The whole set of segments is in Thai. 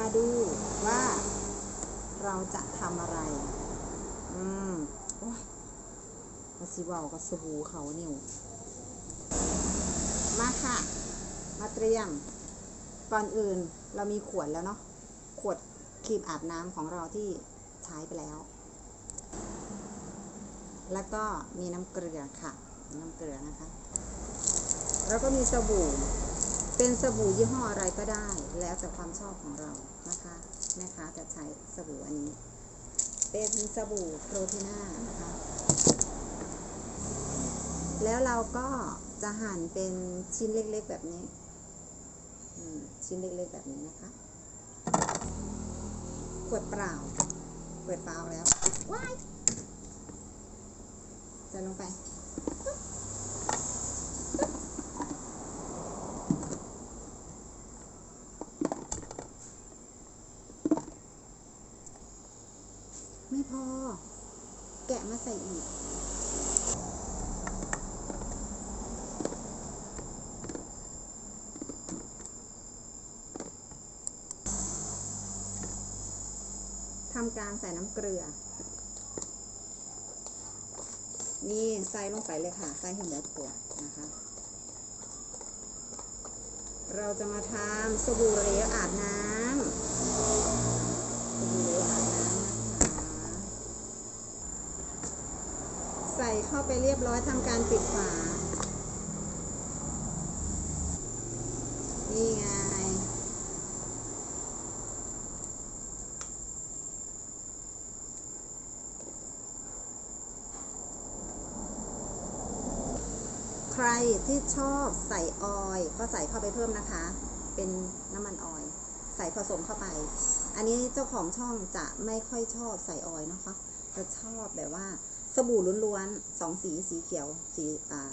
าดูว่าเราจะทำอะไร อืมโอ้ยมาสิว่ากับสบู่เขานิวมาค่ะ มาเตรียม ก่อนอื่นเรามีขวดแล้วเนาะ ขวดครีมอาบน้ำของเราที่ใช้ไปแล้ว แล้วก็มีน้ำเกลือค่ะ น้ำเกลือนะคะ แล้วก็มีสบู่ เป็นสบู่ยี่ห้ออะไรก็ได้ แล้วแต่ความชอบของเรานะคะแม่ค้าจะใช้สบู่อันนี้ เป็นสบู่โปรทีน่านะคะ แล้วเราก็จะหั่นเป็นชิ้นเล็กๆแบบนี้ชิ้นเล็กๆแบบนี้นะคะขวดเปล่าเปิดเปล่าแล้วว้ายจะลงไป ไม่พอ แกะมาใส่อีก ทำการใส่น้ำเกลือ นี่ใส่ลงไปเลยค่ะ ใส่ให้หมดขวนะคะ เราจะมาทำสบู่เหลวอาบน้ำ สบู่เหลวอาบน้ำนะคะ ใส่เข้าไปเรียบร้อยทำการปิดฝา นี่ไง ใครที่ชอบใส่ออยก็ใส่เข้าไปเพิ่มนะคะ เป็นน้ำมันออย ใส่ผสมเข้าไป อันนี้เจ้าของช่องจะไม่ค่อยชอบใส่ออยนะคะจะชอบแบบว่า สบู่ล้วนๆสองสีสีเขียวสีอ่า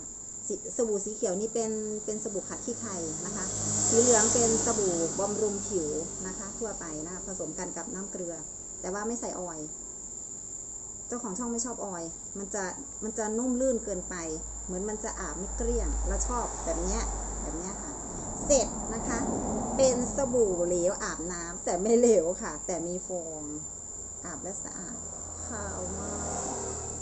สสบู่สีเขียวนี่เป็นเป็นสบู่ขัดขี้ไข่นะคะสีเหลืองเป็นสบู่บำรุงผิวนะคะ ทั่วไปนะผสมกันกับน้ำเกลือ แต่ว่าไม่ใส่ออยล์เจ้าของช่องไม่ชอบออยล์มันจะมันจะนุ่มลื่นเกินไป เหมือนมันจะอาบไม่เกลี้ยงแล้วชอบแบบเนี้ยแบบเนี้ยค่ะ เสร็จนะคะ เป็นสบู่เหลวอาบน้ำแต่ไม่เหลวค่ะ แต่มีฟองอาบและสะอาดขาวมาก